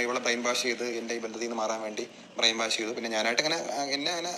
ഇവളെ brain wash ചെയ്ത് എന്റെ ഈ ബന്ധത്തിൽ നിന്ന് മാറാൻ വേണ്ടി ബ്രെയിൻ വാഷ് ചെയ്തു. പിന്നെ ഞാനായിട്ട് അങ്ങനെ എന്നെ അങ്ങനെ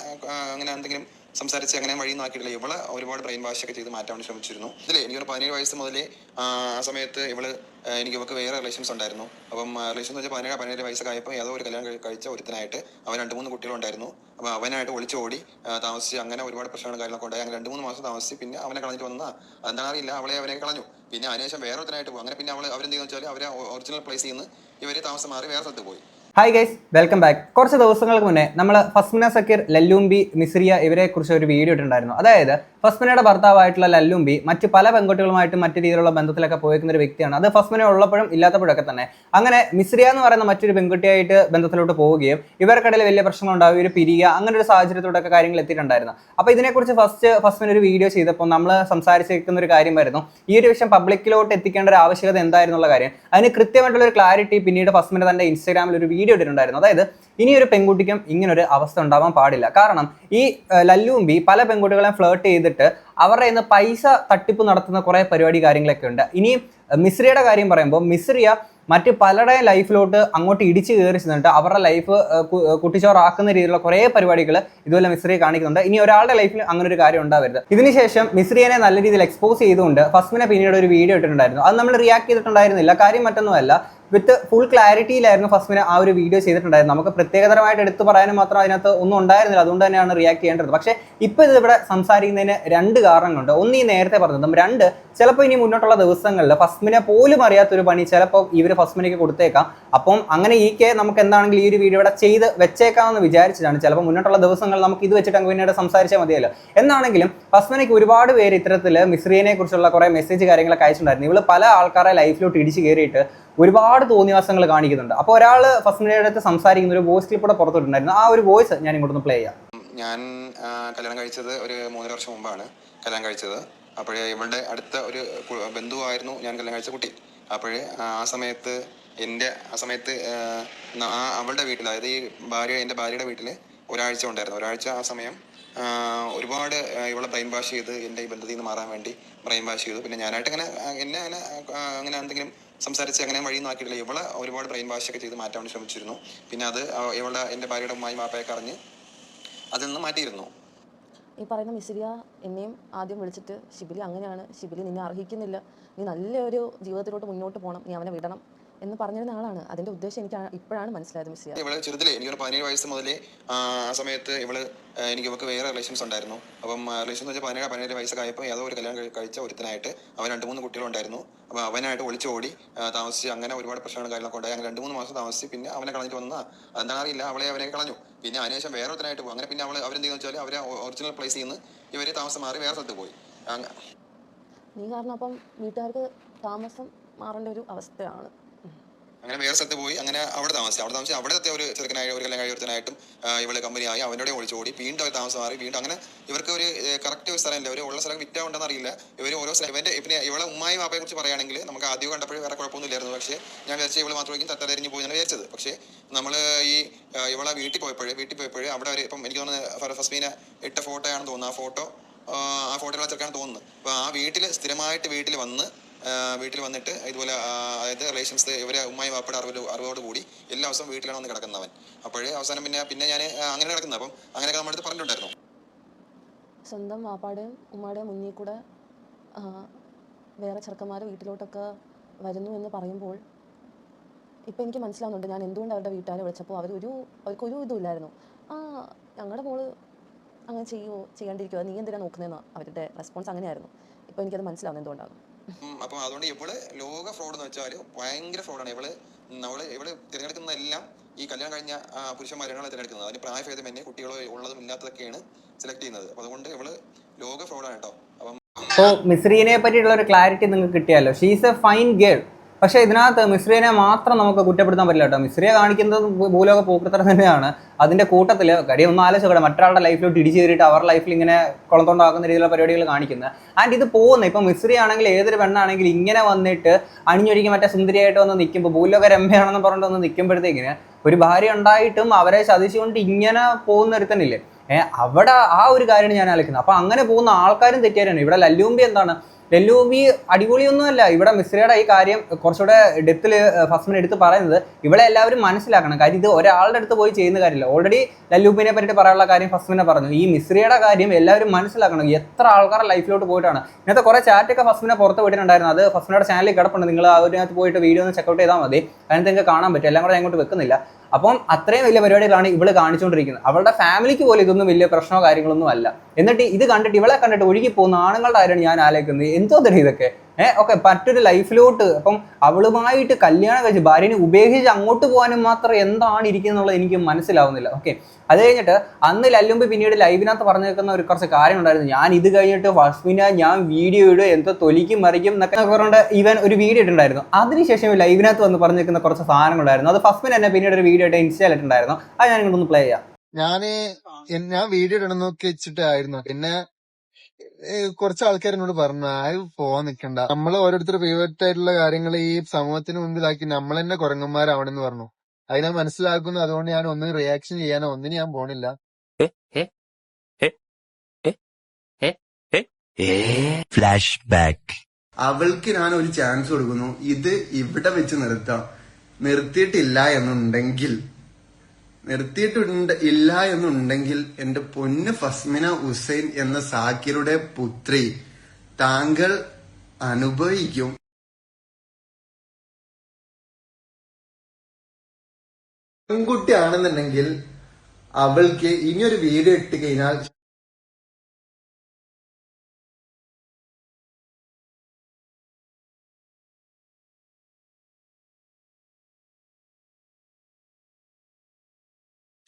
അങ്ങനെ എന്തെങ്കിലും സംസാരിച്ച് അങ്ങനെ വഴി നോക്കിയിട്ടില്ല. ഇവൾ ഒരുപാട് ബ്രെയിൻ വാഷ് ഒക്കെ ചെയ്ത് മാറ്റാൻ ശ്രമിച്ചിരുന്നു. ഇതിലെ എനിക്കൊരു പതിനേഴ് വയസ്സ് മുതലേ ആ സമയത്ത് ഇവൾ എനിക്ക് ഇവക്ക് വേറെ റിലേഷൻസ് ഉണ്ടായിരുന്നു. അപ്പം റിലേഷൻസ് എന്ന് വെച്ചാൽ പതിനേഴ് പതിനേഴ് വയസ്സൊക്കെ ആയപ്പോൾ ഏതോ ഒരു കല്യാണം കഴി- കഴിച്ച ഒരുത്തനായിട്ട് അവൻ രണ്ട് മൂന്ന് കുട്ടികളുണ്ടായിരുന്നു അപ്പോൾ അവനായിട്ട് ഒളിച്ചോടി ഓടി താമസിച്ച് അങ്ങനെ ഒരുപാട് പ്രശ്നങ്ങളും കാര്യങ്ങളൊക്കെ ഉണ്ടായി. അങ്ങനെ രണ്ട് മൂന്ന് മാസം താമസിച്ച് പിന്നെ അവനെ കളഞ്ഞിട്ട് വന്നാ എന്താണെന്ന് അറിയില്ല. അവളെ അവനെ കളഞ്ഞു. പിന്നെ അതിനുശേഷം വേറെ ഒരുത്തനായിട്ട് പോകും അങ്ങനെ പിന്നെ അവൾ അവരെന്ത് ചെയ്യുന്ന വെച്ചാൽ അവരെ ഒറിജിനൽ പ്ലേസ് ചെയ്യുന്നു ഇവർ താമസം മാറി വേറെ സ്ഥലത്ത് പോയി. ഹായ് ഗൈസ് വെൽക്കം ബാക്ക് കുറച്ച് ദിവസങ്ങൾക്ക് മുന്നേ നമ്മൾ ഫസ്മിന സക്കീർ ലല്ലൂംബി മിസ്രിയ ഇവരെ കുറിച്ച് ഒരു വീഡിയോ ഇട്ടുണ്ടായിരുന്നു അതായത് ഫസ്മിനയുടെ ഭർത്താവായിട്ടുള്ള ലല്ലൂംബി മറ്റ് പല പെൺകുട്ടികളുമായിട്ട് മറ്റു രീതിയിലുള്ള ബന്ധത്തിലൊക്കെ പോയിക്കുന്ന ഒരു വ്യക്തിയാണ്. അത് ഫസ്മിന ഉള്ളപ്പോഴും ഇല്ലാത്തപ്പോഴൊക്കെ തന്നെ. അങ്ങനെ മിസ്രിയ എന്ന് പറയുന്ന മറ്റൊരു പെൺകുട്ടിയായിട്ട് ബന്ധത്തിലോട്ട് പോവുകയും ഇവർക്കിടയിൽ വലിയ പ്രശ്നങ്ങൾ ഉണ്ടാവുക ഒരു പിരിയ അങ്ങനെ ഒരു സാഹചര്യത്തോടൊക്കെ കാര്യങ്ങൾ എത്തിയിട്ടുണ്ടായിരുന്നു. അപ്പോൾ ഇതിനെക്കുറിച്ച് ഫസ്റ്റ് ഫസ്മിന ഒരു വീഡിയോ ചെയ്തപ്പോൾ നമ്മൾ സംസാരിച്ചിരിക്കുന്ന ഒരു കാര്യമായിരുന്നു ഈ ഒരു വിഷയം പബ്ലിക്കിലോട്ട് എത്തിക്കേണ്ട ഒരു ആവശ്യകത എന്തായിരുന്നുള്ള കാര്യം. അതിന് കൃത്യമായിട്ടുള്ള ഒരു ക്ലാരിറ്റി പിന്നീട് ഫസ്മിന തന്റെ ഇൻസ്റ്റാഗ്രാമിൽ ഒരു വീഡിയോ ഇട്ടിട്ടുണ്ടായിരുന്നു. അതായത് ഇനി ഒരു പെൺകുട്ടിക്കും ഇങ്ങനൊരു അവസ്ഥ ഉണ്ടാവാൻ പാടില്ല. കാരണം ഈ ലല്ലുവും ബി പല പെൺകുട്ടികളെയും ഫ്ലേർട്ട് ചെയ്തിട്ട് അവരുടെ ഇന്ന് പൈസ തട്ടിപ്പ് നടത്തുന്ന കുറേ പരിപാടി കാര്യങ്ങളൊക്കെ ഉണ്ട്. ഇനി മിശ്രിയുടെ കാര്യം പറയുമ്പോൾ മിസ്രിയ മറ്റ് പലരുടെയും ലൈഫിലോട്ട് അങ്ങോട്ട് ഇടിച്ചു കയറി ചെന്നിട്ട് അവരുടെ ലൈഫ് കുട്ടിച്ചോറാക്കുന്ന രീതിയിലുള്ള കുറേ പരിപാടികൾ ഇതുപോലെ മിസ്രിയെ കാണിക്കുന്നുണ്ട്. ഇനി ഒരാളുടെ ലൈഫിൽ അങ്ങനെ ഒരു കാര്യം ഉണ്ടാവരുത്. ഇതിനുശേഷം മിസ്രിയനെ നല്ല രീതിയിൽ എക്സ്പോസ് ചെയ്തുകൊണ്ട് ഫസ്മിനെ പിന്നീട് ഒരു വീഡിയോ ഇട്ടിട്ടുണ്ടായിരുന്നു. അത് നമ്മൾ റിയാക്ട് ചെയ്തിട്ടുണ്ടായിരുന്നില്ല. കാര്യം മറ്റൊന്നുമല്ല വിത്ത് ഫുൾ ക്ലാരിറ്റിയിലായിരുന്നു ഫസ്മിന് ആ ഒരു വീഡിയോ ചെയ്തിട്ടുണ്ടായിരുന്നത്. നമുക്ക് പ്രത്യേകതരമായിട്ട് എടുത്തു പറയാനും മാത്രം അതിനകത്ത് ഒന്നും ഉണ്ടായിരുന്നില്ല. അതുകൊണ്ട് തന്നെയാണ് റിയാക്ട് ചെയ്യേണ്ടത്. പക്ഷേ ഇപ്പോൾ ഇത് ഇവിടെ സംസാരിക്കുന്നതിന് രണ്ട് കാരണങ്ങളുണ്ട്. ഒന്ന് ഈ നേരത്തെ പറഞ്ഞതും രണ്ട് ചിലപ്പോൾ ഇനി മുന്നോട്ടുള്ള ദിവസങ്ങളിൽ ഫസ്മിനെ പോലും അറിയാത്തൊരു പണി ചിലപ്പോൾ ഇവർ ഫസ്മിനേക്ക് കൊടുത്തേക്കാം. അപ്പം അങ്ങനെ ഈ കെ നമുക്ക് എന്താണെങ്കിലും ഈ ഒരു വീഡിയോ ഇവിടെ ചെയ്ത് വെച്ചേക്കാമെന്ന് വിചാരിച്ചതാണ് ചിലപ്പോൾ മുന്നോട്ടുള്ള ദിവസങ്ങളിൽ നമുക്ക് ഇത് വെച്ചിട്ട് അങ്ങ് പിന്നീട് സംസാരിച്ചാൽ മതിയല്ലോ. എന്നാണെങ്കിലും ഫസ്മിനയ്ക്ക് ഒരുപാട് പേര് ഇത്തരത്തിൽ മിസ്രിയനെ കുറിച്ചുള്ള കുറേ മെസ്സേജ് കാര്യങ്ങളൊക്കെ അയച്ചിട്ടുണ്ടായിരുന്നു. ഇവൾ പല ആൾക്കാരെ ലൈഫിലോട്ട് ഇടിച്ച് കയറിയിട്ട് ഒരുപാട് തോന്നിവാസങ്ങൾ കാണിക്കുന്നുണ്ട്. അപ്പോൾ ഒരാൾ ഫസ്മിനയുടെ അടുത്ത് സംസാരിക്കുന്ന ഒരു വോയിസ് ക്ലിപ്പ് കൂടെ പുറത്തുവിട്ടുണ്ടായിരുന്നു ആ ഒരു വോയിസ് ഞാൻ ഇങ്ങോട്ടൊന്ന് പ്ലേ ചെയ്യാം. ഞാൻ കല്യാണം കഴിച്ചത് ഒരു മൂന്നര വർഷം മുമ്പാണ് കല്യാണം കഴിച്ചത്. അപ്പോഴേ ഇവളുടെ അടുത്ത ഒരു ബന്ധുവായിരുന്നു ഞാൻ കല്യാണം കഴിച്ച കുട്ടി. അപ്പോഴേ ആ സമയത്ത് എന്റെ ആ സമയത്ത് ആ, അവളുടെ വീട്ടിൽ അതായത് ഈ ഭാര്യ എന്റെ ഭാര്യയുടെ വീട്ടിൽ ഒരാഴ്ച ഉണ്ടായിരുന്നു. ഒരാഴ്ച ആ സമയം ഒരുപാട് ഇവളെ ബ്രെയിൻ വാഷ് ചെയ്ത് എന്റെ ഈ ബന്ധത്തിൽ നിന്ന് മാറാൻ വേണ്ടി ബ്രെയിൻ വാഷ് ചെയ്തു. പിന്നെ ഞാനായിട്ട് അങ്ങനെ എന്നെ അങ്ങനെ അങ്ങനെ എന്തെങ്കിലും സംസാരിച്ച് അങ്ങനെ വഴി നോക്കിയിട്ടില്ല ഇവൾ ഒരുപാട് ബ്രെയിൻ വാഷ് ഒക്കെ ചെയ്ത് മാറ്റാൻ ശ്രമിച്ചിരുന്നു. പിന്നെ അത് ഇവളുടെ എന്റെ ഭാര്യയുടെ ഉമ്മായി വാപ്പയൊക്കെ അറിഞ്ഞ് അതിൽ നിന്ന് മാറ്റിയിരുന്നു. ഈ പറയുന്ന മിസിരിയ എന്നെയും ആദ്യം വിളിച്ചിട്ട് ശിബിലി അങ്ങനെയാണ്. ശിബിലി നിന്നെ അർഹിക്കുന്നില്ല. നീ നല്ലൊരു ജീവിതത്തിലോട്ട് മുന്നോട്ട് പോകണം നീ അവനെ വിടണം. എന്ന് പറഞ്ഞിരുന്ന ആളാണ്. അതിന്റെ ഉദ്ദേശം എനിക്ക് ഇപ്പോഴാണ് മനസ്സിലായത് മിസിരിയ ഇവൾ ചെറുതിലെ എനിക്കൊരു പതിനേഴ് വയസ്സ് മുതലേ ആ സമയത്ത് ഇവൾ എനിക്ക് ഇവക്ക് വേറെ റിലേഷൻസ് ഉണ്ടായിരുന്നു. അപ്പം റിലേഷൻ എന്ന് വെച്ചാൽ പതിനേഴ് പതിനേഴ് വയസ്സൊക്കെ ആയപ്പോൾ ഏതോ ഒരു കല്യാണം കഴി- കഴിച്ച ഒരുത്തനായിട്ട് അവൻ രണ്ട് മൂന്ന് കുട്ടികളുണ്ടായിരുന്നു അപ്പോൾ അവനായിട്ട് ഒളിച്ചോടി ഓടി താമസിച്ച് അങ്ങനെ ഒരുപാട് പ്രശ്നങ്ങളും കാര്യങ്ങളൊക്കെ ഉണ്ടായി. അങ്ങനെ രണ്ട് മൂന്ന് മാസം താമസിച്ച് പിന്നെ അവനെ കളഞ്ഞിട്ട് വന്നാ എന്താ അറിയില്ല അവളെ അവനെ കളഞ്ഞു. പിന്നെ അതിനുശേഷം വേറെ ഒരുത്തനായിട്ട് പോകും അങ്ങനെ പിന്നെ അവൾ അവരെന്ത് ചെയ്യുന്ന വെച്ചാൽ അവരെ ഒറിജിനൽ പ്ലേസിൽ നിന്ന് ഇവരെ താമസം മാറി വേറെ സ്ഥലത്ത് പോയി. നീ കാരണം അപ്പം വീട്ടുകാർക്ക് താമസം മാറേണ്ട ഒരു അവസ്ഥയാണ്. അങ്ങനെ വേറെ സ്ഥലത്ത് പോയി അങ്ങനെ അവിടെ താമസിച്ചു. അവിടെ താമസിച്ച് എത്തിയ ഒരു ചെറുക്കനായ ഒരു കല്യാണം കമ്പനി ഇവൾ കമ്പനിയായി അവനോടെ ഒളിച്ചോടി വീണ്ടും അവർ താമസം മാറി. വീണ്ടും അങ്ങനെ ഇവർക്ക് ഒരു കറക്റ്റ് ഒരു സ്ഥലമില്ല ഒരു ഉള്ള സ്ഥലം വിറ്റാ ഉണ്ടെന്ന് അറിയില്ല. ഇവർ ഓരോ സ്ഥലം ഇവന്റെ പിന്നെ ഇവളെ ഉമ്മായി വാപ്പയെ കുറിച്ച് പറയുകയാണെങ്കിൽ നമുക്ക് ആദ്യം കണ്ടപ്പോൾ വേറെ കുഴപ്പമൊന്നുമില്ലായിരുന്നു. പക്ഷേ ഞാൻ വിചാരിച്ച ഇവൾ മാത്രമായിരിക്കും തത്തലരിഞ്ഞ് പോയി എന്നാണ് വിചാരിച്ചത്. പക്ഷേ നമ്മൾ ഈ ഇവളെ വീട്ടിൽ പോയപ്പോഴേ വീട്ടിൽ പോയപ്പോഴേ അവിടെ ഒരു ഇപ്പം എനിക്ക് തോന്നുന്നത് ഫസ്മീനെ ഇട്ട ഫോട്ടോ ആണെന്ന് തോന്നുന്നു. ആ ഫോട്ടോ ആ ഫോട്ടോയിലുള്ള ചെറുക്കാണ് തോന്നുന്നത് അപ്പോൾ ആ വീട്ടിൽ സ്ഥിരമായിട്ട് വീട്ടിൽ വന്ന് വീട്ടിൽ വന്നിട്ട് ഇതുപോലെ അതായത് റിലേഷൻസ് ഇവരെ ഉമ്മായി വാപ്പയുടെ അറിവ് അറിവോട് കൂടി എല്ലാ ദിവസവും വീട്ടിലാണ് വന്ന് കിടക്കുന്നവൻ. അപ്പോഴേ അവസാനം പിന്നെ പിന്നെ ഞാൻ അങ്ങനെ കിടക്കുന്നത് അപ്പം അങ്ങനെയൊക്കെ നമ്മുടെ അടുത്ത് പറഞ്ഞിട്ടുണ്ടായിരുന്നു. സ്വന്തം വാപ്പാടെയും ഉമ്മയുടെ മുന്നിൽ കൂടെ വേറെ ചെറുക്കന്മാർ വീട്ടിലോട്ടൊക്കെ വരുന്നു എന്ന് പറയുമ്പോൾ ഇപ്പം എനിക്ക് മനസ്സിലാവുന്നുണ്ട് ഞാൻ എന്തുകൊണ്ട് അവരുടെ വീട്ടുകാരെ വിളിച്ചപ്പോൾ അവരൊരു അവർക്കൊരു ഇതുമില്ലായിരുന്നു ആ ഞങ്ങളുടെ മോൾ അങ്ങനെ ചെയ്യുമോ ചെയ്യാണ്ടിരിക്കുമോ നീ എന്തിനാണ് നോക്കുന്നതെന്ന് അവരുടെ റെസ്പോൺസ് അങ്ങനെയായിരുന്നു. ഇപ്പോൾ എനിക്കത് മനസ്സിലാവുന്നത് എന്തുകൊണ്ടാണ്? അപ്പം അതുകൊണ്ട് ഇവൾ ലോക ഫ്രോഡ് എന്ന് വെച്ചാൽ ഭയങ്കര ഫ്രോഡാണ് ഇവൾ നമ്മൾ ഇവൾ തിരഞ്ഞെടുക്കുന്നതെല്ലാം ഈ കല്യാണം കഴിഞ്ഞ പുരുഷന്മാരെ പുരുഷന്മാരാണ് തിരഞ്ഞെടുക്കുന്നത്. അതിന് പ്രായഭേദം തന്നെ കുട്ടികളോ ഉള്ളതും ഇല്ലാത്തതൊക്കെയാണ് സെലക്ട് ചെയ്യുന്നത്. അപ്പൊ അതുകൊണ്ട് ഇവൾ ലോക ഫ്രോഡാണ് കേട്ടോ. അപ്പം അപ്പോൾ മിസ്രീനെ പറ്റിയിട്ടുള്ള ഒരു ക്ലാരിറ്റി നിങ്ങൾക്ക് കിട്ടിയാലോ? ഷീസ് എ ഫൈൻ ഗേൾ പക്ഷേ ഇതിനകത്ത് മിശ്രീനെ മാത്രം നമുക്ക് കുറ്റപ്പെടുത്താൻ പറ്റില്ല കേട്ടോ. മിശ്രിയെ കാണിക്കുന്നത് ഭൂലോക പൂക്കൃത്തരം തന്നെയാണ്. അതിന്റെ കൂട്ടത്തിൽ കടി ഒന്ന് ആലോചിക്കട്ടെ മറ്റൊരാളുടെ ലൈഫിലോട്ട് ഇടിച്ചു കയറിയിട്ട് അവരുടെ ലൈഫിൽ ഇങ്ങനെ കുളത്തോണ്ടാക്കുന്ന രീതിയിലുള്ള പരിപാടികൾ കാണിക്കുന്നത് ആൻഡ് ഇത് പോകുന്നത് ഇപ്പം മിശ്രി ആണെങ്കിൽ ഏതൊരു പെണ്ണാണെങ്കിൽ ഇങ്ങനെ വന്നിട്ട് അണിഞ്ഞൊരുക്കി മറ്റേ സുന്ദരിയായിട്ട് വന്ന് നിൽക്കുമ്പോൾ ഭൂലോക രമ്യാണെന്ന് പറഞ്ഞിട്ട് വന്ന് നിൽക്കുമ്പോഴത്തേക്കിന് ഒരു ഭാര്യ ഉണ്ടായിട്ടും അവരെ ചതിച്ചുകൊണ്ട് ഇങ്ങനെ പോകുന്ന ഒരുത്തനില്ലേ അവിടെ ആ ഒരു കാര്യമാണ് ഞാൻ ആലോചിക്കുന്നത്. അപ്പോൾ അങ്ങനെ പോകുന്ന ആൾക്കാരും തെറ്റിയാരാണ്. ഇവിടെ ലല്ലൂമ്പി എന്താണ്? ലല്ലൂബി അടിപൊളിയൊന്നുമല്ല. ഇവിടെ മിശ്രയുടെ ഈ കാര്യം കുറച്ചുകൂടെ ഡെപ്തിൽ ഫസ്റ്റിന് എടുത്ത് പറയുന്നത് ഇവിടെ എല്ലാവരും മനസ്സിലാക്കണം. കാര്യം ഇത് ഒരാളുടെ അടുത്ത് പോയി ചെയ്യുന്ന കാര്യമില്ല. ഓൾറെഡി ലല്ലൂബിനെ പറ്റിയിട്ട് പറയാനുള്ള കാര്യം ഫസ്റ്റിനെ പറഞ്ഞു. ഈ മിശ്രയുടെ കാര്യം എല്ലാവരും മനസ്സിലാക്കണം. എത്ര ആൾക്കാരുടെ ലൈഫിലോട്ട് പോയിട്ടാണ്. ഇന്നത്തെ കുറേ ചാറ്റൊക്കെ ഫസ്റ്റിനെ പുറത്ത് വിട്ടിട്ടുണ്ടായിരുന്നു. അത് ഫസ്റ്റിനോട് ചാനലിൽ കിടപ്പുണ്ട്. നിങ്ങൾ അതിനകത്ത് പോയിട്ട് വീഡിയോ ഒന്ന് ചെക്കൗട്ട് ചെയ്താൽ മതി. അതിനകത്ത് നിങ്ങൾക്ക് കാണാൻ പറ്റും. എല്ലാം കൂടെ ഞാൻ ഇങ്ങോട്ട് വെക്കുന്നില്ല. അപ്പം അത്രയും വലിയ പരിപാടികളാണ് ഇവൾ കാണിച്ചുകൊണ്ടിരിക്കുന്നത്. അവളുടെ ഫാമിലിക്ക് പോലും ഇതൊന്നും വലിയ പ്രശ്നമോ കാര്യങ്ങളൊന്നും അല്ല. എന്നിട്ട് ഇത് കണ്ടിട്ട് ഇവളെ കണ്ടിട്ട് ഒഴുകി പോകുന്ന ആണുങ്ങളുടെ കാര്യമാണ് ഞാൻ ആലോചിക്കുന്നത്. എന്തോ തന്നെ ഇതൊക്കെ? ഏഹ് ഓക്കെ മറ്റൊരു ലൈഫിലോട്ട്. അപ്പം അവളുമായിട്ട് കല്യാണം കഴിച്ച് ഭാര്യനെ ഉപേക്ഷിച്ച് അങ്ങോട്ട് പോകാനും മാത്രം എന്താണ് ഇരിക്കുന്നത് എന്നുള്ളത് എനിക്ക് മനസ്സിലാവുന്നില്ല. ഓക്കെ അത് കഴിഞ്ഞിട്ട് അന്ന് ലല്ലുമ്പ് പിന്നീട് ലൈവിനകത്ത് പറഞ്ഞു നിൽക്കുന്ന ഒരു കുറച്ച് കാര്യം ഉണ്ടായിരുന്നു. ഞാൻ ഇത് കഴിഞ്ഞിട്ട് ഫസ്മിന ഞാൻ വീഡിയോ ഇടും എന്തോ തൊലിക്കും മറിക്കും എന്നൊക്കെ പറഞ്ഞുകൊണ്ട് ഇവൻ ഒരു വീഡിയോ ഇട്ടിട്ടുണ്ടായിരുന്നു. അതിനുശേഷം ലൈവിനകത്ത് വന്ന് പറഞ്ഞു നിൽക്കുന്ന കുറച്ച് സാധനങ്ങളുണ്ടായിരുന്നു. അത് ഫസ്മിൻ എന്നെ പിന്നീട് ഒരു വീഡിയോ ആയിട്ട് ഇൻസ്റ്റാൾ ഇട്ടുണ്ടായിരുന്നു അത് ഞാൻ ഇങ്ങോട്ടൊന്ന് പ്ലേ ചെയ്യാം. ഞാൻ ഞാൻ വീഡിയോ ഇടണം നോക്കി വെച്ചിട്ടായിരുന്നു. പിന്നെ കുറച്ച് ആൾക്കാർ എന്നോട് പറഞ്ഞു ആ പോവാൻ നിക്കണ്ട. നമ്മൾ ഓരോരുത്തർ ഫേവറേറ്റ് ആയിട്ടുള്ള കാര്യങ്ങൾ ഈ സമൂഹത്തിന് മുമ്പിലാക്കി നമ്മൾ തന്നെ കുരങ്ങന്മാരാവണമെന്ന് പറഞ്ഞു. അത് ഞാൻ മനസ്സിലാക്കുന്നു. അതുകൊണ്ട് ഞാൻ ഒന്നും റിയാക്ഷൻ ചെയ്യാനോ ഒന്നിനും ഞാൻ പോണില്ല. ഫ്ലാഷ് ബാക്ക് അവൾക്ക് ഞാൻ ഒരു ചാൻസ് കൊടുക്കുന്നു. ഇത് ഇവിടെ വെച്ച് നിർത്താം. നിർത്തിയിട്ടില്ല എന്നുണ്ടെങ്കിൽ. നിർത്തിയിട്ടുണ്ട് ഇല്ല എന്നുണ്ടെങ്കിൽ എന്റെ പൊന്ന് ഫസ്മിന ഹുസൈൻ എന്ന സാക്കിറുടെ പുത്രി താങ്കൾ അനുഭവിക്കും. പെൺകുട്ടിയാണെന്നുണ്ടെങ്കിൽ അവൾക്ക് ഇനിയൊരു വീഡിയോ ഇട്ട് കഴിഞ്ഞാൽ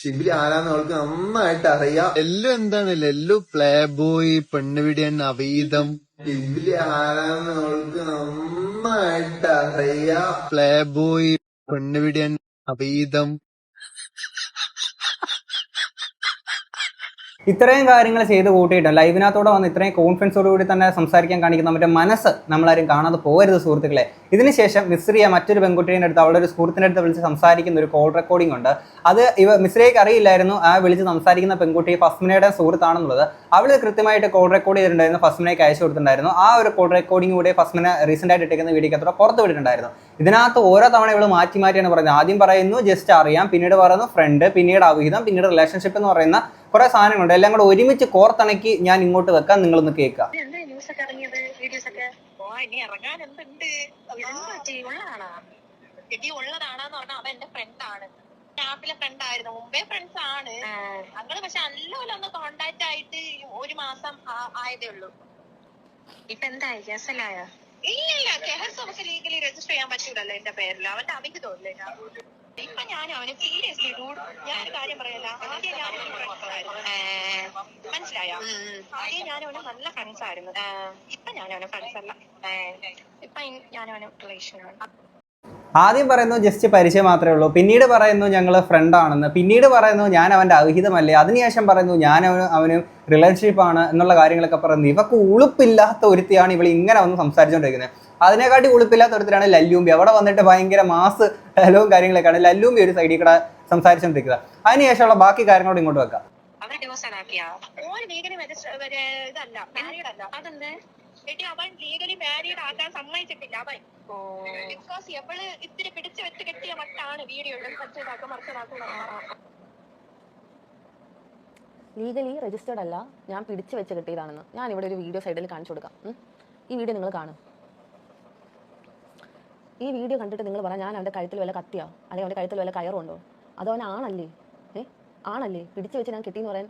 ഷിബിലി ആരാന്ന് അവൾക്ക് നന്നായിട്ട് അറിയാം. എല്ലു എന്താണ്? എല്ലോ പ്ലേ ബോയ് പെണ്ണുപിടിയൻ അവീതം. ഷിബിലി ആരാന്ന് അവൾക്ക് നന്നായിട്ട് അറിയാം. പ്ലേ ബോയ് പെണ്ണുപിടിയൻ അവീതം. ഇത്രയും കാര്യങ്ങൾ ചെയ്ത് കൂട്ടിയിട്ട് ലൈവിനകത്തോടെ വന്ന് ഇത്രയും കോൺഫിഡൻസോട് കൂടി തന്നെ സംസാരിക്കാൻ കാണിക്കുന്ന അവരുടെ മനസ്സ് നമ്മളാരും കാണാതെ പോകരുത് സുഹൃത്തുക്കളെ. ഇതിനുശേഷം മിസ്രിയ മറ്റൊരു പെൺകുട്ടീന്റെ അടുത്ത് അവളൊരു സുഹൃത്തിന്റെ അടുത്ത് വിളിച്ച് സംസാരിക്കുന്ന ഒരു കോൾ റെക്കോർഡിംഗ് ഉണ്ട്. അത് ഇവ മിസ്രിയക്ക് അറിയില്ലായിരുന്നു. ആ വിളിച്ച് സംസാരിക്കുന്ന പെൺകുട്ടി ഫസ്മിനയുടെ സുഹൃത്താണെന്നുള്ളത്. അവൾ കൃത്യമായിട്ട് കോൾ റെക്കോർഡ് ചെയ്തിട്ടുണ്ടായിരുന്നു. ഫസ്മിനയ്ക്ക് അയച്ചു കൊടുത്തിട്ടുണ്ടായിരുന്നു. ആ ഒരു കോൾ റെക്കോർഡിംഗ് കൂടെ ഫസ്മിനെ റീസെന്റ് ആയിട്ട് ഇട്ടിരിക്കുന്ന വീഡിയോക്കത്തോടെ പുറത്ത് വിട്ടിട്ടുണ്ടായിരുന്നു. ഇതിനകത്ത് ഓരോ തവണ ഇവൾ മാറ്റി മാറ്റിയാണ് പറയുന്നത്. ആദ്യം പറയുന്നു ജസ്റ്റ് അറിയാം. പിന്നീട് പറയുന്നു ഫ്രണ്ട് പിന്നീട് അവിഹിതം പിന്നീട് റിലേഷൻഷിപ്പ് എന്ന് പറയുന്ന കുറെ സാധനങ്ങളുണ്ട്. എല്ലാം കൂടെ ഒരുമിച്ച് കോർത്തിണക്കി ഞാൻ ഇങ്ങോട്ട് വെക്കാം. നിങ്ങളൊന്ന് കേൾക്കാം. എന്താ ന്യൂസ് ഒക്കെ ഇറങ്ങിയത്? വീഡിയോസ് ഒക്കെ? ഓ ഇനി ഇറങ്ങാൻ എന്തുണ്ട്? എന്താ പറ്റി ഉള്ളതാണോ? എടി ഉള്ളതാണെന്ന് പറഞ്ഞാൽ അവൻ എന്റെ ഫ്രണ്ട് ആണ്. ആപ്പിലെ ഫ്രണ്ട് ആയിരുന്നു. മുമ്പേ ഫ്രണ്ട്സ് ആണ്. ഞങ്ങൾ പക്ഷെ നല്ലപോലെ ഒന്ന് കോണ്ടാക്ട് ആയിട്ട് ഒരു മാസം ആ- ആയതേ ഉള്ളൂ. ഇപ്പൊ എന്തായി കേസലായ ഇല്ല ഇല്ല. കേസ് നമുക്ക് ലീഗലി രജിസ്റ്റർ ചെയ്യാൻ പറ്റൂലല്ലോ എന്റെ പേരിൽ അവന്റെ അവിഹിതമല്ലേ ഇപ്പൊ ഞാൻ അവന് സീരിയസ്ലി ഞാൻ ഒരു കാര്യം പറയല്ല ആദ്യം ഞാൻ. മനസ്സിലായോ? ആദ്യം ഞാൻ അവന് നല്ല ഫ്രണ്ട്സ് ആയിരുന്നു. ഇപ്പൊ ഞാൻ അവന് ഫ്രണ്ട്സ് അല്ല ഇപ്പൊ ഞാൻ അവന് റിലേഷൻ ആണ്. ആദ്യം പറയുന്നു ജസ്റ്റ് പരിചയം മാത്രമേ ഉള്ളൂ. പിന്നീട് പറയുന്നു ഞങ്ങൾ ഫ്രണ്ടാണെന്ന് പിന്നീട് പറയുന്നു ഞാൻ അവന്റെ അവിഹിതമല്ലേ അതിനുശേഷം പറയുന്നു ഞാൻ അവന് അവനും റിലേഷൻഷിപ്പാണ് ആണ് എന്നുള്ള കാര്യങ്ങളൊക്കെ പറയുന്നു ഇവക്ക് ഉളുപ്പില്ലാത്ത ഒരുത്തിയാണ് ഇവൾ ഇങ്ങനെ വന്ന് സംസാരിച്ചുകൊണ്ടിരിക്കുന്നത് അതിനെക്കാട്ടി ഉളുപ്പില്ലാത്ത ഒരുത്തരാണ് ലല്ലൂമ്പി. അവിടെ വന്നിട്ട് ഭയങ്കര മാസ് ഡയലോഗും കാര്യങ്ങളൊക്കെയാണ്. ലല്ലൂമ്പി ഒരു സൈഡിൽ കൂടെ സംസാരിച്ചുകൊണ്ടിരിക്കുക അതിനുശേഷമുള്ള ബാക്കി കാര്യങ്ങളോട് ഇങ്ങോട്ട് വെക്കാം. അവരെ ഡിവോഴ്സ് ആക്കിയാ. ഓൻ ലീഗലി ഇതല്ല മാരീഡ് അല്ല. അതെന്ത്? എടി അവൻ ലീഗലി മാരീഡ് ആക്കാൻ സമ്മതിച്ചിട്ടില്ല. അവൻ ബിക്കോസ് എവൾ ഇത്തിരി പിടിച്ചു വെച്ച് കെട്ടിയ മട്ടാണ് വീഡിയോ മറ്റേതാക്കും മറിച്ചതാക്കും ലീഗലി രജിസ്റ്റേർഡ് അല്ല. ഞാൻ പിടിച്ചു വെച്ച് കിട്ടിയതാണെന്ന്. ഞാൻ ഇവിടെ ഒരു വീഡിയോ സൈഡിൽ കാണിച്ചു കൊടുക്കാം. ഈ വീഡിയോ നിങ്ങൾ കാണും. ഈ വീഡിയോ കണ്ടിട്ട് നിങ്ങൾ പറയാം ഞാൻ അവന്റെ കഴുത്തിൽ വല്ല കത്തിയോ? അല്ലെങ്കിൽ അവന്റെ കഴുത്തിൽ വല്ല കയറുണ്ടോ അതോ അവൻ ആണല്ലേ? ഏ? ആണല്ലേ? പിടിച്ചു വെച്ച് ഞാൻ കിട്ടിയെന്ന് പറയാൻ.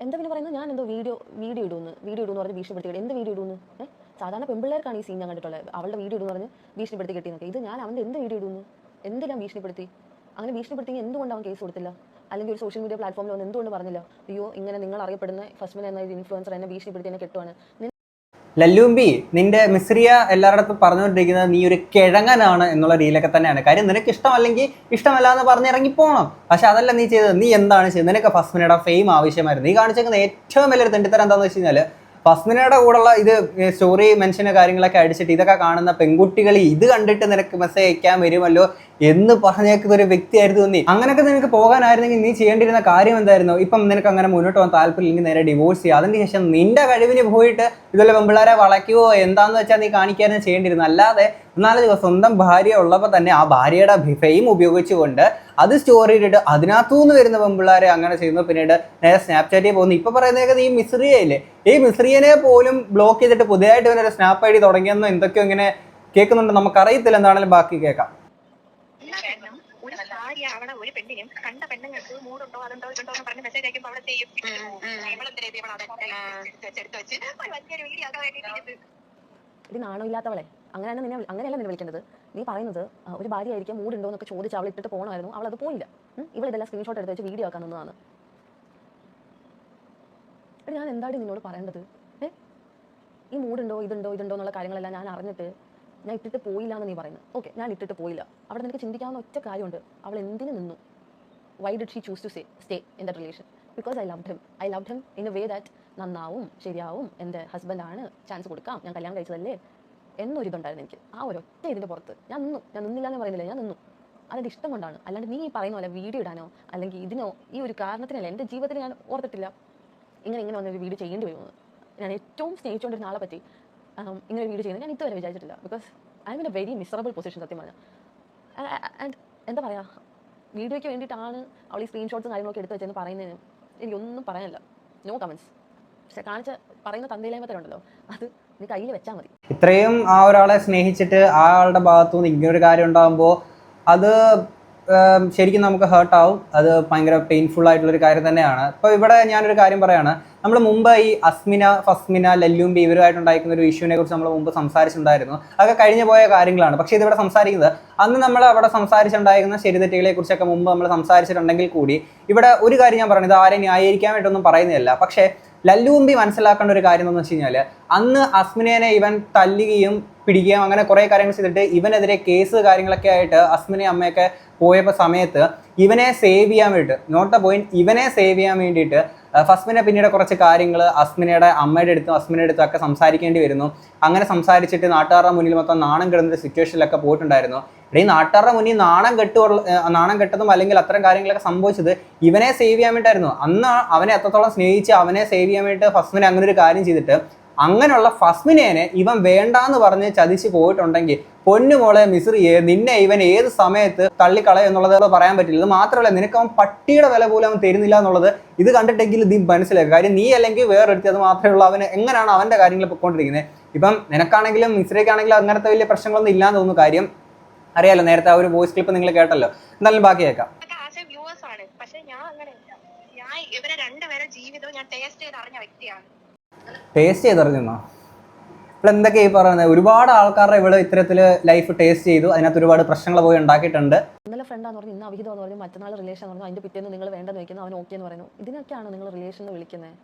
എന്താ പിന്നെ പറയുന്നത്? ഞാൻ എന്തോ വീഡിയോ വീഡിയോ ഇടുന്നു. വീഡിയോ ഇടുന്നു പറഞ്ഞ് ഭീഷണിപ്പെടുത്തി എന്ത് വീഡിയോ ഇടുന്നു? ഏ? സാധാരണ പെമ്പിള്ളേർക്കാണ് ഈ സീൻ ഞാൻ കണ്ടിട്ടുള്ളത്. അവളുടെ വീഡിയോ ഇടുന്നു പറഞ്ഞ് ഭീഷണിപ്പെടുത്തി കിട്ടിയെന്നൊക്കെ ഇത് ഞാൻ അവന്റെ എന്ത് വീഡിയോ ഇടുന്നു? എന്ത് ഞാൻ ഭീഷണിപ്പെടുത്തി? അങ്ങനെ ഭീഷണിപ്പെടുത്തി എന്തുകൊണ്ട് അവൻ കേസ് കൊടുത്തില്ല? അല്ലെങ്കിൽ ഒരു സോഷ്യൽ മീഡിയ പ്ലാറ്റ്ഫോമിൽ ഒന്ന് എന്തുകൊണ്ട് പറഞ്ഞില്ല? അയ്യോ ഇങ്ങനെ നിങ്ങൾ അറിയപ്പെടുന്ന ഫസ്റ്റ് മെൻ എന്ന ഇൻഫ്ലുവൻസർ എന്നെ ഭീഷണിപ്പെടുത്തി എന്നെ കെട്ടുവാണ്. ലല്ലൂമ്പി നിന്റെ മിശ്രിയ എല്ലാവരുടെ അടുത്തും പറഞ്ഞുകൊണ്ടിരിക്കുന്നത് നീ ഒരു കിഴങ്ങനാണ് എന്നുള്ള രീതിയിലൊക്കെ തന്നെയാണ്. കാര്യം നിനക്ക് ഇഷ്ടമല്ലെങ്കിൽ ഇഷ്ടമല്ല എന്ന് പറഞ്ഞിറങ്ങി പോകണം പക്ഷെ അതല്ല നീ ചെയ്തത്. നീ എന്താണ് ചെയ്തത്? നിനക്ക് ഫസ്മിനയുടെ ഫെയിം ആവശ്യമായിരുന്നു. നീ കാണിച്ചേക്കുന്ന ഏറ്റവും വലിയൊരു തെണ്ടിത്തരം എന്താണെന്ന് വെച്ച് കഴിഞ്ഞാൽ ഫസ്മിനയുടെ കൂടെയുള്ള ഇത് സ്റ്റോറി മെൻഷന് കാര്യങ്ങളൊക്കെ അടിച്ചിട്ട് ഇതൊക്കെ കാണുന്ന പെൺകുട്ടികൾ ഇത് കണ്ടിട്ട് നിനക്ക് മെസ്സേജ് അയക്കാൻ വരുമല്ലോ എന്ന് പറഞ്ഞേക്കുന്ന ഒരു വ്യക്തിയായിരുന്നു നീ. അങ്ങനെയൊക്കെ നിനക്ക് പോകാനായിരുന്നെങ്കിൽ നീ ചെയ്യേണ്ടിരുന്ന കാര്യം എന്തായിരുന്നു? ഇപ്പം നിനക്ക് അങ്ങനെ മുന്നോട്ട് പോകാൻ താല്പര്യമില്ലെങ്കിൽ നേരെ ഡിവോഴ്സ് ചെയ്യുക അതിന് ശേഷം നിന്റെ കഴിവിന് പോയിട്ട് ഇതുപോലെ പെമ്പിള്ളേരെ വളയ്ക്കുവോ? എന്താന്ന് വെച്ചാൽ നീ കാണിക്കാനും ചെയ്യേണ്ടിയിരുന്നു. അല്ലാതെ നാല് ദിവസം സ്വന്തം ഭാര്യ ഉള്ളപ്പോൾ തന്നെ ആ ഭാര്യയുടെ ഫെയിം ഉപയോഗിച്ചുകൊണ്ട് അത് സ്റ്റോറി ഇട്ടിട്ട് അതിനകത്തുനിന്ന് വരുന്ന പെമ്പിള്ളേരെ അങ്ങനെ ചെയ്യുന്നു. പിന്നീട് നേരെ സ്നാപ്ചാറ്റിൽ പോകുന്നു. ഇപ്പൊ പറയുന്നത് ഈ മിസ്രിയയില്ലേ ഈ മിസ്രിയനെ പോലും ബ്ലോക്ക് ചെയ്തിട്ട് പുതിയതായിട്ട് ഇവനൊരു സ്നാപ്പ് ഐ ഡി തുടങ്ങിയെന്നോ എന്തൊക്കെയോ ഇങ്ങനെ കേൾക്കുന്നുണ്ട്. നമുക്കറിയത്തില്ല എന്താണെങ്കിലും ബാക്കി കേൾക്കാം കാരണം ഒരു ഭാര്യ അവിടെ ഒരു പെണ്ണിനും കണ്ട പെണ്ണുങ്ങൾക്ക് മൂടുണ്ടോ അതുണ്ടോ ഇതുണ്ടോ എന്ന് പറഞ്ഞ് മെസ്സേജ് അയക്കുമ്പോൾ അവിടെ ചെയ്യും. ഇവളെ അതൊക്കെ എടുത്ത് വെച്ച് ഒരു വലിയൊരു വീഡിയോ ആക്കാൻ വേണ്ടിയിട്ട് ഇത്. നാണമില്ലാത്തവളെ അങ്ങനെയാണ് നിന്നെ അങ്ങനെയല്ല നിന്നെ വിളിക്കേണ്ടത്. നീ പറയുന്നത് ഒരു ഭാര്യ ആയിരിക്കും മൂടുണ്ടോ എന്നൊക്കെ ചോദിച്ച് അവൾ ഇട്ടിട്ട് പോകണമായിരുന്നു അവൾ അത് പോയില്ല. ഇവളിതെല്ലാം ഇവൾ ഇതെല്ലാം സ്ക്രീൻഷോട്ട് എടുത്ത് വെച്ച് വീഡിയോ ആക്കാൻ നിന്നതാണ്. ഞാൻ എന്താണ് നിന്നോട് പറയേണ്ടത്? ഏ? ഈ മൂടുണ്ടോ ഇതുണ്ടോ ഇതുണ്ടോ എന്നുള്ള കാര്യങ്ങളെല്ലാം ഞാൻ അറിഞ്ഞിട്ട് ഞാൻ ഇട്ടിട്ട് പോയില്ല എന്ന് നീ പറയുന്നത്. ഓക്കെ ഞാൻ ഇട്ടിട്ട് പോയില്ല. അവിടെ നിനക്ക് ചിന്തിക്കാവുന്ന ഒറ്റ കാര്യമുണ്ട്. അവൾ എന്തിനു നിന്നു? Why did she choose to say stay in the relation because I love him I love him in a way that നന്നാവും ശരിയാവും എന്റെ ഹസ്ബൻഡാണ് ചാൻസ് കൊടുക്കാം ഞാൻ കല്യാണം കഴിച്ചതല്ലേ? എന്നൊരിതുണ്ടായിരുന്നു എനിക്ക്. ആ ഒരു ഒരൊറ്റ ഇതിന്റെ പുറത്ത്. ഞാൻ നിന്നു. ഞാൻ നിന്നില്ല എന്ന് പറയുന്നില്ല ഞാൻ നിന്നു. അതെന്റെ ഇഷ്ടം കൊണ്ടാണ്. അല്ലാണ്ട് നീ പറയുന്ന പോലെ വീഡിയോ ഇടാനോ അല്ലെങ്കിൽ ഇതിനോ ഈ ഒരു കാരണത്തിനല്ല എന്റെ ജീവിതത്തിൽ ഞാൻ ഓർത്തിട്ടില്ല. ഇങ്ങനെ ഇങ്ങനെ വന്നൊരു വീഡിയോ ചെയ്യേണ്ടി വരുമെന്ന് ഞാൻ ഏറ്റവും സ്നേഹിച്ചുകൊണ്ടിരുന്ന ആളെ പറ്റി ഇങ്ങനെ വീഡിയോ ചെയ്യുന്നത് ഞാൻ ഇതുവരെ വിചാരിച്ചിട്ടില്ല. Because I'm in a very miserable position സത്യം പറഞ്ഞാൽ ആൻഡ് എന്താ പറയുക വീഡിയോയ്ക്ക് വേണ്ടിയിട്ടാണ് അവൾ ഈ സ്ക്രീൻഷോട്ട്സും കാര്യങ്ങളൊക്കെ എടുത്ത് വെച്ചെന്ന് പറയുന്നതിന് എനിക്കൊന്നും പറയാനില്ല. നോ കമൻസ് പക്ഷെ കാണിച്ച പറയുന്ന തന്തയിലേമത്തരുണ്ടല്ലോ അത് നീ കയ്യിൽ വെച്ചാൽ മതി. ഇത്രയും ആ ഒരാളെ സ്നേഹിച്ചിട്ട് ആ ആളുടെ ഭാഗത്തു നിന്ന് ഇങ്ങനൊരു കാര്യം ഉണ്ടാകുമ്പോൾ അത് ശരിക്കും നമുക്ക് ഹേർട്ട് ആവും. അത് ഭയങ്കര പെയിൻഫുൾ ആയിട്ടുള്ളൊരു കാര്യം തന്നെയാണ്. ഇപ്പോൾ ഇവിടെ ഞാനൊരു കാര്യം പറയാണ്. നമ്മൾ മുമ്പ് ഈ അസ്മിന ഫസ്മിന ലല്ലുംബി ഇവരുമായിട്ടുണ്ടായിരിക്കുന്ന ഒരു ഇഷ്യൂവിനെ കുറിച്ച് നമ്മൾ മുമ്പ് സംസാരിച്ചിട്ടുണ്ടായിരുന്നു. അതൊക്കെ കഴിഞ്ഞു പോയ കാര്യങ്ങളാണ്. പക്ഷേ ഇതിവിടെ സംസാരിക്കുന്നത് അന്ന് നമ്മൾ അവിടെ സംസാരിച്ചിട്ടുണ്ടായിരുന്ന ശരിതെറ്റുകളെ കുറിച്ചൊക്കെ മുമ്പ് നമ്മൾ സംസാരിച്ചിട്ടുണ്ടെങ്കിൽ കൂടി ഇവിടെ ഒരു കാര്യം ഞാൻ പറയുന്നത് ആരെയും ന്യായീകരിക്കാൻ വേണ്ടിയൊന്നും പറയുന്നില്ല പക്ഷേ ലല്ലുമ്പി മനസ്സിലാക്കേണ്ട ഒരു കാര്യം എന്ന് വെച്ച് കഴിഞ്ഞാൽ അന്ന് അസ്മിനേനെ ഇവൻ തല്ലുകയും പിടിക്കുകയും അങ്ങനെ കുറേ കാര്യങ്ങൾ ചെയ്തിട്ട് ഇവനെതിരെ കേസ് കാര്യങ്ങളൊക്കെ ആയിട്ട് അസ്മിനെ അമ്മയൊക്കെ പോയപ്പോൾ സമയത്ത് ഇവനെ സേവ് ചെയ്യാൻ വേണ്ടിയിട്ട് നോട്ട് എ പോയിന്റ് ഇവനെ സേവ് ചെയ്യാൻ വേണ്ടിയിട്ട് ഫസ്മിനെ പിന്നീട് കുറച്ച് കാര്യങ്ങൾ അസ്മിനയുടെ അമ്മയുടെ അടുത്തും അസ്മിനെ അടുത്തും ഒക്കെ സംസാരിക്കേണ്ടി വരുന്നു. അങ്ങനെ സംസാരിച്ചിട്ട് നാട്ടുകാരുടെ മുന്നിൽ മൊത്തം നാണം കെടുന്ന സിറ്റുവേഷനിലൊക്കെ പോയിട്ടുണ്ടായിരുന്നു. ഈ നാട്ടുകാരുടെ മുന്നിൽ നാണം കെട്ടു നാണം കെട്ടതും അല്ലെങ്കിൽ അത്തരം കാര്യങ്ങളൊക്കെ സംഭവിച്ചത് ഇവനെ സേവ് ചെയ്യാൻ വേണ്ടിയിട്ടായിരുന്നു. അന്ന് അവനെ എത്രത്തോളം സ്നേഹിച്ച് അവനെ സേവ് ചെയ്യാൻ വേണ്ടിയിട്ട് ഫസ്മിനെ അങ്ങനെ ഒരു കാര്യം ചെയ്തിട്ട് അങ്ങനെയുള്ള ഫസ്മിനേനെ ഇവൻ വേണ്ടാന്ന് പറഞ്ഞ് ചതിച്ച് പോയിട്ടുണ്ടെങ്കിൽ പൊന്നുമോളെ മിസ്രിയെ നിന്നെ ഇവൻ ഏത് സമയത്ത് തള്ളിക്കളയും എന്നുള്ളത് പറയാൻ പറ്റില്ല. ഇത് മാത്രമല്ല നിനക്ക് അവൻ പട്ടിയുടെ വില പോലും അവൻ തരുന്നില്ല എന്നുള്ളത് ഇത് കണ്ടിട്ടെങ്കിൽ നീ മനസ്സിലാക്കുക കാര്യം നീ അല്ലെങ്കിൽ വേറൊരുത്തി അത് മാത്രമേ ഉള്ളൂ. അവന് എങ്ങനെയാണ് അവന്റെ കാര്യങ്ങൾ പൊയ്ക്കൊണ്ടിരിക്കുന്നത് ഇപ്പം നിനക്കാണെങ്കിലും മിസ്രയ്ക്കാണെങ്കിലും അങ്ങനത്തെ വലിയ പ്രശ്നങ്ങളൊന്നും ഇല്ലാന്ന് തോന്നുന്നു. കാര്യം അറിയാലോ നേരത്തെ ആ ഒരു വോയിസ് ക്ലിപ്പ് നിങ്ങൾ കേട്ടല്ലോ. എന്തായാലും ബാക്കി കേൾക്കാം. ഞാൻ ഇവരെ രണ്ടുപേരെ ജീവിതവും ഞാൻ ടേസ്റ്റ് ചെയ്ത് അറിഞ്ഞ വ്യക്തിയാണ്. ടേസ്റ്റ് ചെയ്തറിഞ്ഞോ ഇപ്പോൾ എന്തൊക്കെ ഈ പറയുന്നത്? ഒരുപാട് ആൾക്കാരുടെ ഇവിടെ ഇത്തരത്തിൽ ലൈഫ് ടേസ്റ്റ് ചെയ്തു. അതിനകത്ത് ഒരുപാട് പ്രശ്നങ്ങൾ പോയി ഉണ്ടാക്കിയിട്ടുണ്ട്. ഇന്നലെ ഫ്രണ്ടാന്ന് പറഞ്ഞു ഇന്ന് അവിഹിതം എന്ന് പറഞ്ഞു മറ്റന്നാൾ റിലേഷൻ പറഞ്ഞു. അതിന്റെ പിറ്റേന്ന് നിങ്ങൾ വേണ്ടെന്ന് വെക്കുന്നു അവൻ ഓക്കെ എന്ന് പറയുന്നു. ഇതിനൊക്കെയാണ് നിങ്ങൾ റിലേഷൻ എന്ന് വിളിക്കുന്നത്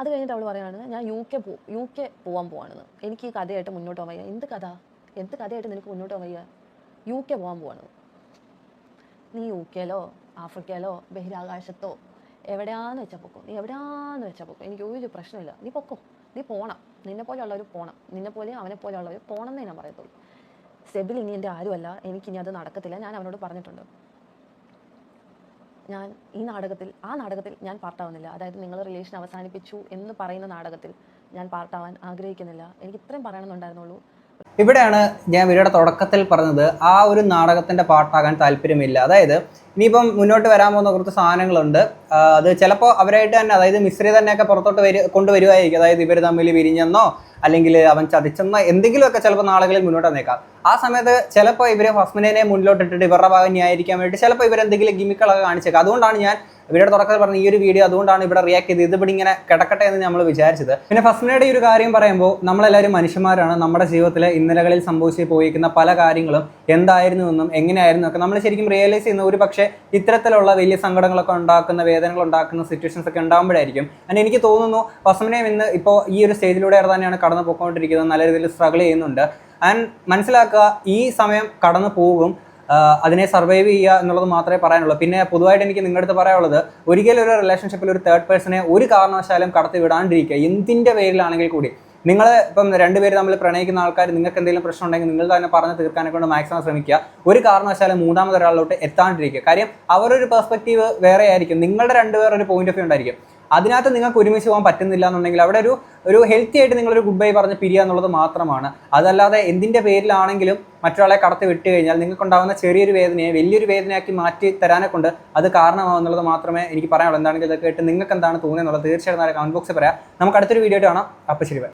അത് കഴിഞ്ഞിട്ട് അവൾ പറയുകയാണ് ഞാൻ യു കെ പോ യു കെ പോകാൻ പോവാണെന്ന്. എനിക്ക് ഈ കഥയായിട്ട് മുന്നോട്ട് പോകാൻ എന്ത് കഥ? എന്ത് കഥയായിട്ട് നിനക്ക് മുന്നോട്ട് പോകാൻ യു കെ പോകാൻ പോവാണെന്ന്. നീ യു കെയിലോ ആഫ്രിക്കയിലോ ബഹിരാകാശത്തോ എവിടെയാന്ന് വെച്ചാൽ പൊക്കോ? നീ എവിടെയാന്ന് വെച്ചാൽ പൊക്കോ? എനിക്ക് ഒരു പ്രശ്നമില്ല. നീ പൊക്കോ. നീ പോണം. നിന്നെ പോലെയുള്ളവർ പോണം. നിന്നെ പോലെ അവനെ പോലെയുള്ളവർ പോണം എന്നേ ഞാൻ പറയത്തുള്ളൂ. സെബിൽ ഇനി എന്റെ ആരുമല്ല. എനിക്കിനി അത് നടക്കത്തില്ല. ഞാൻ അവനോട് പറഞ്ഞിട്ടുണ്ട്. ഞാൻ ഈ നാടകത്തിൽ ആ നാടകത്തിൽ ഞാൻ പാർട്ടാവുന്നില്ല. അതായത് നിങ്ങൾ റിലേഷൻ അവസാനിപ്പിച്ചു എന്ന് പറയുന്ന നാടകത്തിൽ ഞാൻ പാർട്ടാവാൻ ആഗ്രഹിക്കുന്നില്ല. എനിക്ക് ഇത്രയും പറയണമെന്നുണ്ടായിരുന്നുള്ളൂ. ഇവിടെയാണ് ഞാൻ ഇവരുടെ തുടക്കത്തിൽ പറഞ്ഞത് ആ ഒരു നാടകത്തിന്റെ പാട്ടാകാൻ താല്പര്യമില്ല. അതായത് ഇനിയിപ്പം മുന്നോട്ട് വരാൻ പോകുന്ന കുറച്ച് സാധനങ്ങളുണ്ട്. അത് ചിലപ്പോൾ അവരായിട്ട് തന്നെ അതായത് മിശ്രി തന്നെയൊക്കെ പുറത്തോട്ട് വരി കൊണ്ടുവരുമായിരിക്കും അതായത് ഇവർ തമ്മിൽ വിരിഞ്ഞെന്നോ അല്ലെങ്കിൽ അവൻ ചതിച്ചെന്ന എന്തെങ്കിലുമൊക്കെ ചിലപ്പോൾ നാളുകളിൽ മുന്നോട്ട് വന്നേക്കാം. ആ സമയത്ത് ചിലപ്പോൾ ഇവർ ഫസ്മിനെ മുന്നോട്ടിട്ടിട്ട് ഇവരുടെ ഭാഗം ന്യായീകരിക്കാൻ വേണ്ടി ചിലപ്പോൾ ഇവരെന്തെങ്കിലും ഗിമിക്കളൊക്കെ കാണിച്ചേക്കാം. അതുകൊണ്ടാണ് ഞാൻ ഇവരുടെ തുടക്കത്തിൽ പറഞ്ഞ ഈ ഒരു വീഡിയോ അതുകൊണ്ടാണ് ഇവിടെ റിയാക്ട് ചെയ്ത് ഇതിവിടെ ഇങ്ങനെ കിടക്കട്ടെ എന്ന് നമ്മൾ വിചാരിച്ചത്. പിന്നെ ഫസ്മിനയുടെ ഈ ഒരു കാര്യം പറയുമ്പോൾ നമ്മളെല്ലാവരും മനുഷ്യന്മാരാണ്. നമ്മുടെ ജീവിതത്തിലെ ഇന്നലകളിൽ സംഭവിച്ചു പോയിരിക്കുന്ന പല കാര്യങ്ങളും എന്തായിരുന്നു എന്നും എങ്ങനെയായിരുന്നു ഒക്കെ നമ്മൾ ശരിക്കും റിയലൈസ് ചെയ്യുന്ന ഒരു പക്ഷേ ഇത്തരത്തിലുള്ള വലിയ സങ്കടങ്ങളൊക്കെ ഉണ്ടാക്കുന്ന വേദനകൾ ഉണ്ടാക്കുന്ന സിറ്റുവേഷൻസ് ഒക്കെ ഉണ്ടാകുമ്പോഴായിരിക്കും. അതിന് എനിക്ക് തോന്നുന്നു ഫസ്മിനെയും ഇന്ന് ഇപ്പോൾ ഈ ഒരു സ്റ്റേജിലൂടെ തന്നെയാണ് കടന്നു പോയിക്കൊണ്ടിരിക്കുന്നത് നല്ല രീതിയിൽ സ്ട്രഗിൾ ചെയ്യുന്നുണ്ട്. ആൻഡ് മനസ്സിലാക്കുക ഈ സമയം കടന്നു പോകും അതിനെ സർവൈവ് ചെയ്യുക എന്നുള്ളത് മാത്രമേ പറയാനുള്ളൂ. പിന്നെ പൊതുവായിട്ട് എനിക്ക് നിങ്ങളുടെ അടുത്ത് പറയാനുള്ളത് ഒരിക്കലും ഒരു റിലേഷൻഷിപ്പിൽ ഒരു തേർഡ് പേഴ്സണെ ഒരു കാരണവശാലും കടത്തി വിടാണ്ടിരിക്കുക. എന്തിന്റെ പേരിലാണെങ്കിൽ കൂടി. നിങ്ങൾ ഇപ്പം രണ്ടുപേര് തമ്മിൽ പ്രണയിക്കുന്ന ആൾക്കാർ നിങ്ങൾക്ക് എന്തെങ്കിലും പ്രശ്നം ഉണ്ടെങ്കിൽ നിങ്ങൾ തന്നെ പറഞ്ഞ് തീർക്കാനെ കൊണ്ട് മാക്സിമം ശ്രമിക്കുക. ഒരു കാരണവശാലും മൂന്നാമത് ഒരാളിലോട്ട് എത്താണ്ടിരിക്കുക. കാര്യം അവരൊരു പെർസ്പെക്റ്റീവ് വേറെ ആയിരിക്കും നിങ്ങളുടെ രണ്ടുപേർ ഒരു പോയിന്റ് ഓഫ് വ്യൂ ഉണ്ടായിരിക്കും. അതിനകത്ത് നിങ്ങൾക്ക് ഒരുമിച്ച് പോകാൻ പറ്റുന്നില്ല എന്നുണ്ടെങ്കിൽ അവിടെ ഒരു ഒരു ഹെൽത്തി ആയിട്ട് നിങ്ങളൊരു ഗുഡ് ബൈ പറഞ്ഞ് പിരിയുക എന്നുള്ളത് മാത്രമാണ്. അതല്ലാതെ എന്തിന്റെ പേരിലാണെങ്കിലും മറ്റൊരാളെ കടത്തി വിട്ട് കഴിഞ്ഞാൽ നിങ്ങൾക്കുണ്ടാകുന്ന ചെറിയൊരു വേദനയെ വലിയൊരു വേദനയാക്കി മാറ്റി തരാനെ കൊണ്ട് അത് കാരണമാവുന്നുള്ളത് മാത്രമേ എനിക്ക് പറയാനുള്ളൂ. എന്താണെങ്കിൽ ഇതൊക്കെ കേട്ട് നിങ്ങൾക്ക് എന്താണ് തോന്നുന്നത് എന്നുള്ളത് തീർച്ചയായിട്ടും കമന്റ് ബോക്സിൽ പറയാം. നമുക്ക് അടുത്തൊരു വീഡിയോ കാണാം. അപ്പോൾ ശരി.